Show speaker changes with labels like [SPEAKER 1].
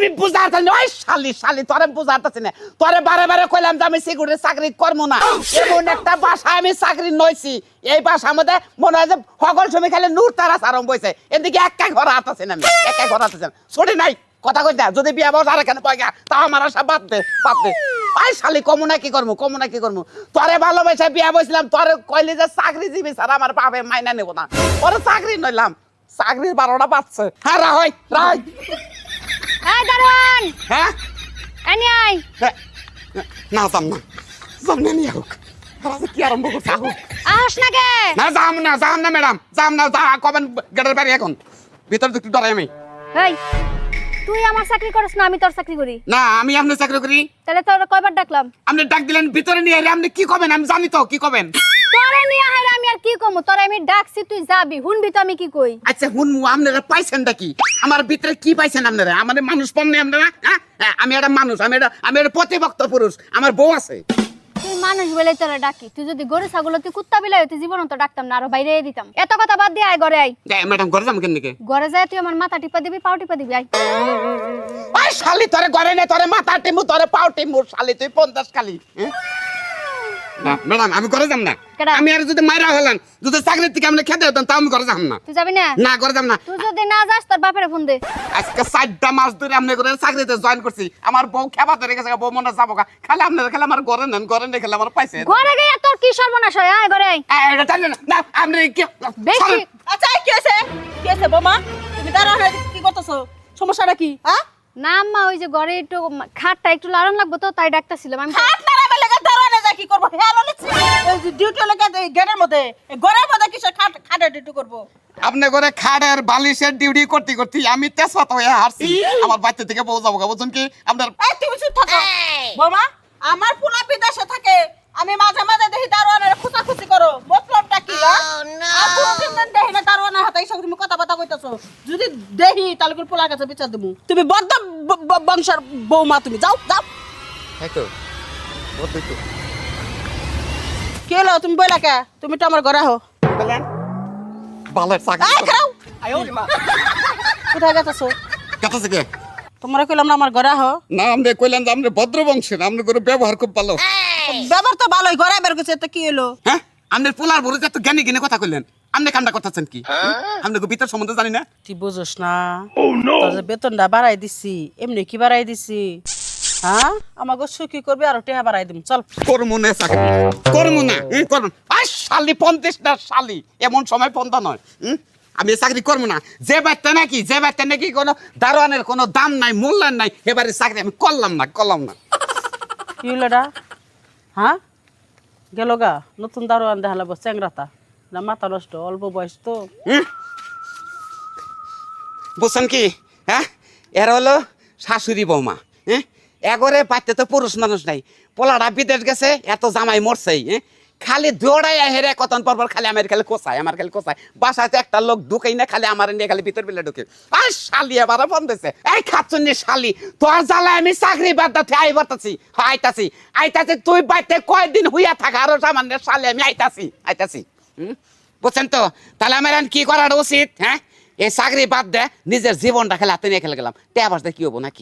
[SPEAKER 1] আমি বুঝাতে ওই শালি শালি, তোরে বুঝাতেছি না। তোরে বারে বারে কইলাম যে আমি সিকিউরিটি চাকরি করব না। এমন একটা বাসা আমি চাকরি নইছি। এই বাসার মধ্যে মনে হয় যে সকল সময় খালি নূর তারা সারম বইছে এদিকে একা ঘর হাতাছি না আমি, একা ঘর হাতাছি না ছুটি নাই, কথা কই না যদি বিয়া বাস আর এখানে পাই তা আমার আশা বাদ দে বাদ দে। আই শালি, কমু না কি করমু, কমু না কি করমু। তোরে ভালোবাসা বিয়া বসলাম তোরে কইলি যে চাকরি দিবি স্যার আমার বাপে মাইনা নেব না। ওরে চাকরি নইলাম, চাকরির বারোটা বাজছে। হ্যাঁ রাহই রাহই।
[SPEAKER 2] এই দারোয়ান!
[SPEAKER 1] হ্যাঁ?
[SPEAKER 2] এনি আই
[SPEAKER 1] না যাম না। যাম না নিয়ে হোক তারা যে কি আরম্ভ করছে হোক
[SPEAKER 2] আস না গে।
[SPEAKER 1] না যাম না যাম না ম্যাডাম। যাম না যা কবেন গেটের বাড়ি এখন। ভিতরে একটু ডরাই আমি।
[SPEAKER 2] এই তুই আমার চাকরি করিস না আমি তোর চাকরি করি।
[SPEAKER 1] না আমি আপনি চাকরি করি।
[SPEAKER 2] তাহলে তোর কয়বার ডাকলাম?
[SPEAKER 1] আপনি ডাক দিলেন ভিতরে নিয়ে আপনি কি কবেন? আমি জানি তো কি কবেন?
[SPEAKER 2] তোরে নিয়ে হাইরে আমি আর কি কমু? তোরে আমি ডাকছি তুই যাবি। শুনবি তো আমি কি কই?
[SPEAKER 1] আচ্ছা হুন আপনারা পাইছেন কি আমার ভিতরে কি পাইছেন আপনারা? আমার মানুষ পাননি আপনারা হ্যাঁ? হ্যাঁ, আমি একটা মানুষ আমি একটা আমি একটা প্রতিভক্ত পুরুষ আমার বউ আছে।
[SPEAKER 2] তুই মানুষ বলেই তোরে ডাকি। তুই যদি গরু ছাগল তুই কুত্তা বিলাই তুই জীবন তো ডাকতাম না আরও বাইরে দিতাম। এত কথা বাদ দিয়ে আয় ঘরে আয়।
[SPEAKER 1] ম্যাডাম ঘরে যাব কেন নাকি
[SPEAKER 2] ঘরে যায় তুই আমার মাথা টিপা দিবি পাও টিপা দিবি আয়।
[SPEAKER 1] ওই শালি তোরে ঘরে নে তোরে মাথা টিমু তোরে পাও টিমু শালি তুই পঞ্চাশ খালি হ্যাঁ? ম্যাডাম আমি ঘরে যাম না। আমি আর যদি মাইরা হলেন যদি চাকরির থেকে আপনি খেতে হতেন তাও আমি ঘরে যাম না।
[SPEAKER 2] তুই যাবি না?
[SPEAKER 1] না ঘরে যাম না।
[SPEAKER 2] তুই যদি না যাস তোর বাপের ফোন দে।
[SPEAKER 1] আজকে চারটা মাস ধরে আপনি করে চাকরিতে জয়েন করছি। আমার বউ খেবা ধরে গেছে বউ মনে যাব। খালি আপনার খেলে আমার ঘরে নেন ঘরে নেই খেলে আমার পাইছে
[SPEAKER 2] ঘরে গিয়ে তোর কি সর্বনাশ হয় আয় ঘরে
[SPEAKER 1] এটা না। না আপনি কি
[SPEAKER 2] বেশি।
[SPEAKER 3] আচ্ছা কি হয়েছে? কি হয়েছে বোমা? তুমি দাঁড়াও না কি করতেছো? সমস্যাটা কি? হ্যাঁ?
[SPEAKER 2] না আম্মা ওই যে ঘরে একটু খাটটা একটু লাড়ন লাগবো তো তাই ডাকতেছিলাম। আমি
[SPEAKER 3] হাত নাড়াবে লেগে কি করব? হ্যাঁ বলেছি ডিউটি লেগে গেটের মধ্যে এই ঘরের মধ্যে কিসের খাট খাটে ডিউটি করব?
[SPEAKER 1] আপনি করে খাড়ের বালিশের ডিউটি করতে করতে আমি তেজপাত হয়ে হারছি আমার বাচ্চা থেকে বউ যাব বুঝুন কি? আপনার
[SPEAKER 3] তুমি চুপ থাকো। বোমা আমার পোলা বিদেশে থাকে। আমি মাঝে মাঝে দেখি দারোয়ানের খুচাখুচি করো। মতলবটা কি হ্যাঁ? আর কোনোদিন না দেখি না দারোয়ানের হাতে এইসব তুমি কথা কথা কইতাছো। যদি দেখি তাহলে করে পোলার কাছে বিচার দেবো তুমি বদ্ধ বংশের বৌমা তুমি। যাও যাও। কি হলো তুমি বইলা কে? তুমি তো আমার ঘরে হো
[SPEAKER 1] বালের চাকরি
[SPEAKER 3] আয় খাও কোথায়
[SPEAKER 1] থেকে
[SPEAKER 3] তোমরা কইলাম না আমার ঘরে হো
[SPEAKER 1] না আপনি কইলেন যে আপনি ভদ্র বংশের আপনি করে ব্যবহার খুব ভালো।
[SPEAKER 3] ব্যবহার তো ভালোই ঘরে বের করছে তো কি হলো
[SPEAKER 1] হ্যাঁ? আপনার পোলার বড় এত জ্ঞানী জ্ঞানী কথা কইলেন আপনি কামটা করতেছেন কি? আপনি ভিতর সম্বন্ধে জানি না।
[SPEAKER 3] তুই বুঝোস না। তোর যে বেতনটা বাড়াই দিছি এমনি কি বাড়াই দিছি? হ্যাঁ? আমাকে সুখী করবি আর টেহা বাড়াই দিম। চল।
[SPEAKER 1] করমু না চাকরি। করমু না করমু আর শালি পঞ্চাশ না শালি। এমন সময় পন্থা নয়? আমি চাকরি করব না যে বাচ্চা নাকি যে বাচ্চা নাকি কোনো দারোয়ানের কোনো দাম নাই মূল্যায়ন নাই এবারে চাকরি আমি করলাম না করলাম না।
[SPEAKER 3] কি হলো এটা হ্যাঁ? গেল গা নতুন দারোয়ান দেখালাবো চ্যাংরাতা। না মাথা নষ্ট অল্প বয়স তো?
[SPEAKER 1] বুঝছেন কি? হ্যাঁ? এর হলো শাশুড়ি বৌমা। এগরে পাইতে তো পুরুষ মানুষ নাই। পোলাটা বিদেশ গেছে, এত জামাই মরছেই হ্যাঁ খালি দৌড়াই হেরে কতন পর খালি আমার খালি কোচায় আমার খালি কোচায় বাসাতে একটা লোক ঢুকেই না, খালি আমার নিয়ে খালি ভিতর বিলে ঢুকে। আর শালি এবার ফোন দিছে এই খাচ্ছনি শালি, তোর জ্বালায় আমি চাকরি বাদ দাতে আই বাতাছি আইতাছি। আইতাছি, তুই বাইতে কয়দিন হইয়া থাকা, আরও সামান্য শালি আমি আইতাছি আইতাছি। বুঝছেন তো? তাহলে আমার কি করার উচিত হ্যাঁ? এই চাকরি বাদ দে, নিজের জীবনটা খেলে হাতে নিয়ে খেলে গেলাম। তে আবার কি হব নাকি?